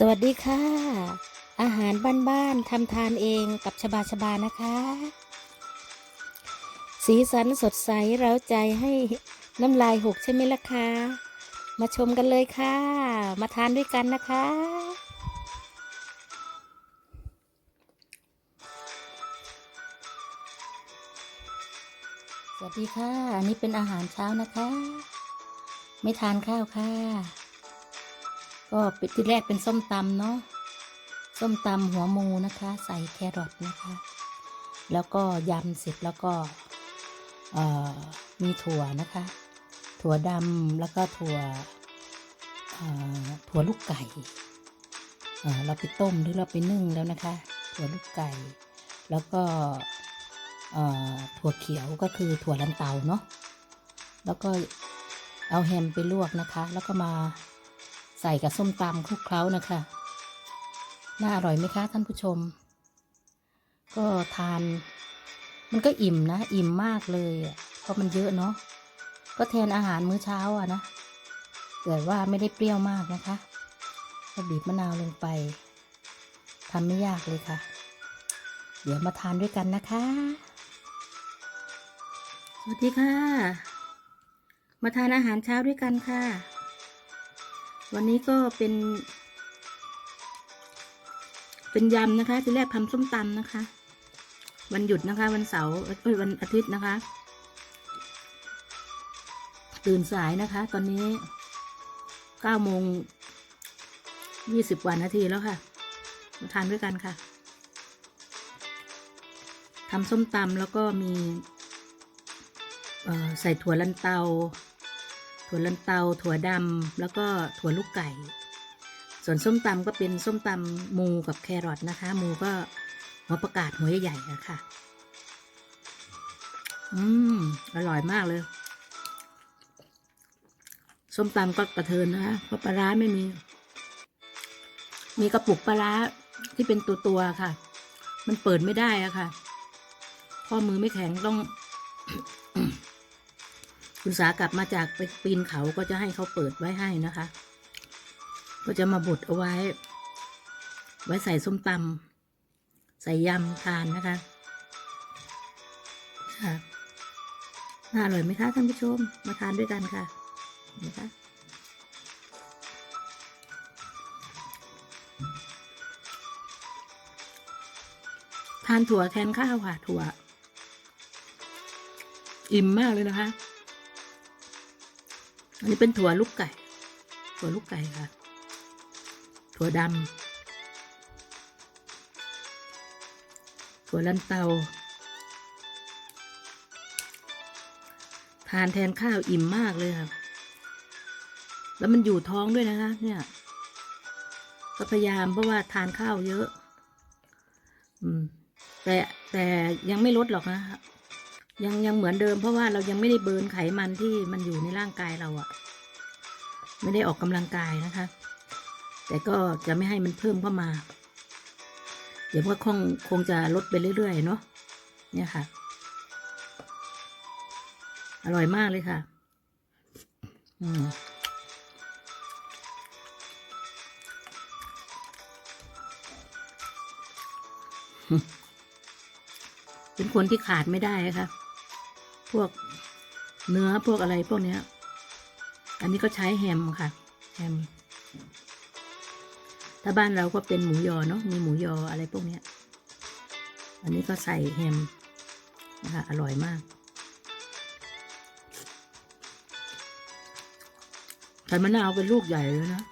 สวัสดีค่ะ อาหารบ้านๆทำทานเองกับชบาชบานะคะ สีสันสดใสเร้าใจให้น้ำลายหกใช่ไหมล่ะคะมาชมกันเลยค่ะ มาทานด้วยกันนะคะ สวัสดีค่ะ อันนี้เป็นอาหารเช้านะคะ ไม่ทานข้าวค่ะ ก็ป็นที่แรกเป็นส้มตำเนาะส้มตำหัวหมูนะคะ ใส่แครอทนะคะ แล้วก็ยำเสร็จแล้วก็มีถั่วนะคะ ถั่วดำแล้วก็ถั่วถั่วลูกไก่เราไปต้มหรือเราไปนึ่งแล้วนะคะ ถั่วลูกไก่ แล้วก็ถั่วเขียวก็คือถั่วลันเตาเนาะแล้วก็เอาแฮมไปลวกนะคะ แล้วก็มา ส่กับส้มตำคลุกเคล้านะคะ น่าอร่อยไหมคะท่านผู้ชม ก็ทาน มันก็อิ่มนะ อิ่มมากเลย เพราะมันเยอะเนาะ ก็แทนอาหารมื้อเช้าอะนะ แต่ว่าไม่ได้เปรี้ยวมากนะคะก็บีบมะนาวลงไปทำไม่ยากเลยค่ะ เดี๋ยวมาทานด้วยกันนะคะ สวัสดีค่ะ มาทานอาหารเช้าด้วยกันค่ะ วันนี้ก็เป็น เป็นยำนะคะ ที่แรกทำส้มตำนะคะ วันหยุดนะคะ วันเสาร์เอ้ยวันอาทิตย์นะคะ ตื่นสายนะคะ ตอนนี้เก้าโมงยี่สิบกว่านาทีแล้วค่ะมาทานด้วยกันค่ะทำส้มตำแล้วก็มีใส่ถั่วลันเตา ถั่วลันเตา ถั่วดำแล้วก็ถั่วลูกไก่ ส่วนส้มตำก็เป็นส้มตำมูกับแครอทนะคะ มูก็หัวประกาศหัวใหญ่ๆอะคะ อืม อร่อยมากเลย ส้มตำก็กระเทินนะคะเพราะปลาร้าไม่มี มีกระปุกปลาร้าที่เป็นตัวตัวๆค่ะ มันเปิดไม่ได้อะค่ะ ข้อมือไม่แข็งต้อง คุณสากลับมาจากไปปีนเขาก็จะให้เขาเปิดไว้ให้นะคะ ก็จะมาบดเอาไว้ ไว้ใส่ส้มตำใส่ยำทานนะคะค่ะน่าอร่อยไหมคะท่านผู้ชม มาทานด้วยกันค่ะนะคะทานถั่วแทนข้าวค่ะถั่ว อิ่มมากเลยนะคะ อันนี้เป็นถั่วลูกไก่ ถั่วลูกไก่ค่ะ ถั่วดำถั่วลันเตา ทานแทนข้าวอิ่มมากเลยค่ะ แล้วมันอยู่ท้องด้วยนะคะ เนี่ยก็พยายามเพราะว่าทานข้าวเยอะ อืม แต่แต่ยังไม่ลดหรอกนะคะ ยังยังเหมือนเดิมเพราะว่าเรายังไม่ได้เบิร์นไขมันที่มันอยู่ในร่างกายเราอะไม่ได้ออกกำลังกายนะคะ แต่ก็จะไม่ให้มันเพิ่มเข้ามา เดี๋ยวก็คงคงจะลดไปเรื่อยๆเนาะเนี่ยค่ะ อร่อยมากเลยค่ะ อืมเป็นคนที่ขาดไม่ได้นะคะ วกเนื้อพวกอะไรพวกเนี้ย อันนี้ก็ใช้แฮมค่ะ แฮม ถ้าบ้านเราก็เป็นหมูยอเนาะ มีหมูยออะไรพวกเนี้ย อันนี้ก็ใส่แฮมนะคะอร่อยมากใส่มะนาวเป็นลูกใหญ่เลยนะ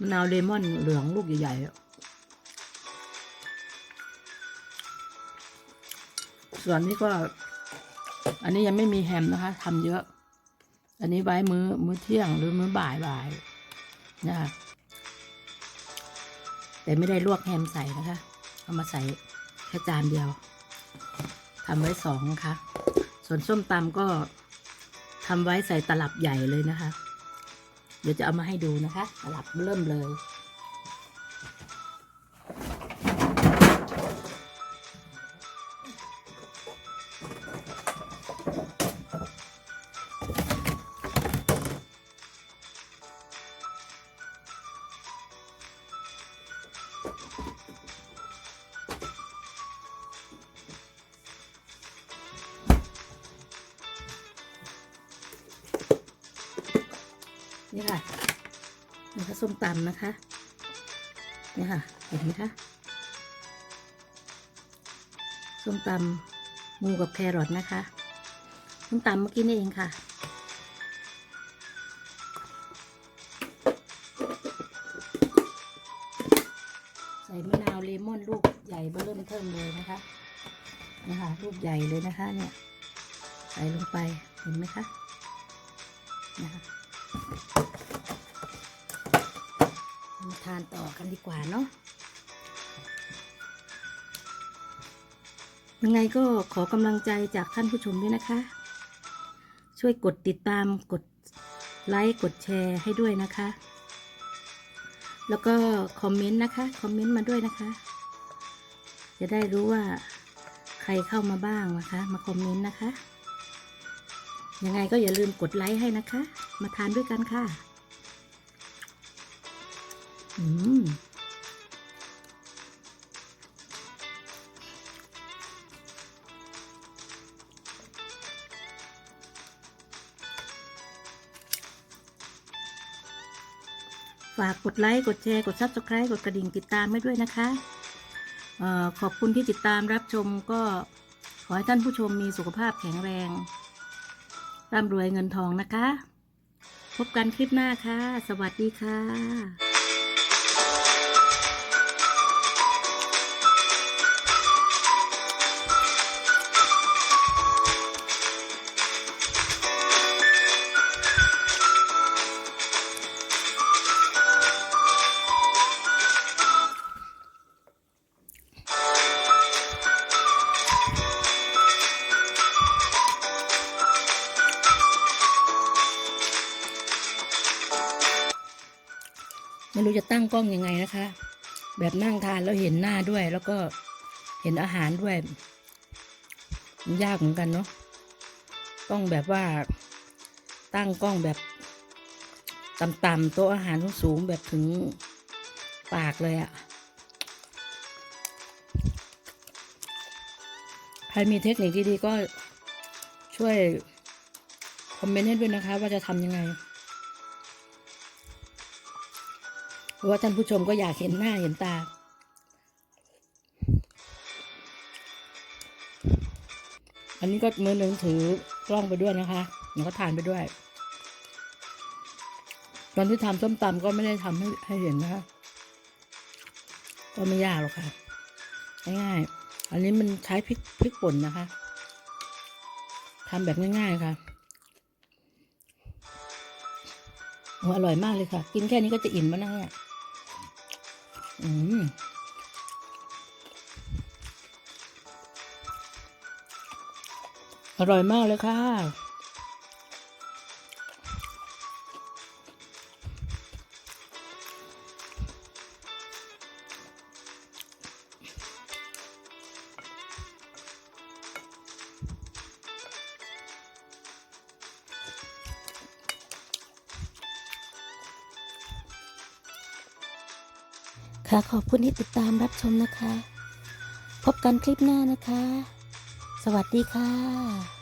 มะนาวเลมอนเหลืองลูกใหญ่ๆส่วนนี้ก็ อันนี้ยังไม่มีแฮมนะคะทำเยอะ อันนี้ไว้มื้อมื้อเที่ยงหรือมื้อบ่ายบ่ายนะคะแต่ไม่ได้ลวกแฮมใส่นะคะ เอามาใส่แค่จานเดียวทำไว้สองนะคะ ส่วนส้มตำก็ทำไว้ใส่ตลับใหญ่เลยนะคะ เดี๋ยวจะเอามาให้ดูนะคะ ตลับเริ่มเลย นี่ค่ะนี่ค่ะส้มตำนะคะนี่ค่ะเห็นไหมคะส้มตำงูกับแครอทนะคะส้มตำเมื่อกี้นี่เองค่ะใส่มะนาวเลมอนลูกใหญ่เบ้อเริ่มเทิมเลยนะคะนี่ค่ะลูกใหญ่เลยนะคะเนี่ยใส่ลงไปเห็นไหมคะนะคะานต่อกันดีกว่าเนาะยังไงก็ขอกำลังใจจากท่านผู้ชมด้วยนะคะ ช่วยกดติดตามกดไลค์กดแชร์ให้ด้วยนะคะ แล้วก็คอมเมนต์นะคะ คอมเมนต์มาด้วยนะคะ จะได้รู้ว่าใครเข้ามาบ้างนะคะ มาคอมเมนต์นะคะ ยังไงก็อย่าลืมกดไลค์ให้นะคะ มาทานด้วยกันค่ะ อืมฝากกดไลค์ กดแชร์ กด Subscribe กดกระดิ่งติดตามให้ด้วยนะคะออขอบคุณที่ติดตามรับชมก็ขอให้ท่านผู้ชมมีสุขภาพแข็งแรง ร่ำรวยเงินทองนะคะ พบกันคลิปหน้าค่ะ สวัสดีค่ะ ไม่รู้จะตั้งกล้องยังไงนะคะ แบบนั่งทานแล้วเห็นหน้าด้วย แล้วก็เห็นอาหารด้วยมันยากเหมือนกันเนาะต้องแบบว่าตั้งกล้องแบบต่ำๆโต๊ะอาหารสูงแบบถึงปากเลยอะใครมีเทคนิคดีๆก็ช่วยคอมเมนต์ให้ด้วยนะคะ ว่าจะทำยังไง เพราะว่าท่านผู้ชมก็อยากเห็นหน้าเห็นตา อันนี้ก็มือหนึ่งถือกล้องไปด้วยนะคะแล้วก็ทานไปด้วย ตอนที่ทำส้มตำก็ไม่ได้ทำให้ให้เห็นนะคะก็ไม่ยากหรอกค่ะง่ายๆอันนี้มันใช้พริกพริกป่นนะคะทำแบบง่ายๆค่ะโอ้อร่อยมากเลยค่ะ กินแค่นี้ก็จะอิ่มแล้วนะเนี่ย อืมอร่อยมากเลยค่ะ ค่ะขอบคุณที่ติดตามรับชมนะคะ พบกันคลิปหน้านะคะ สวัสดีค่ะ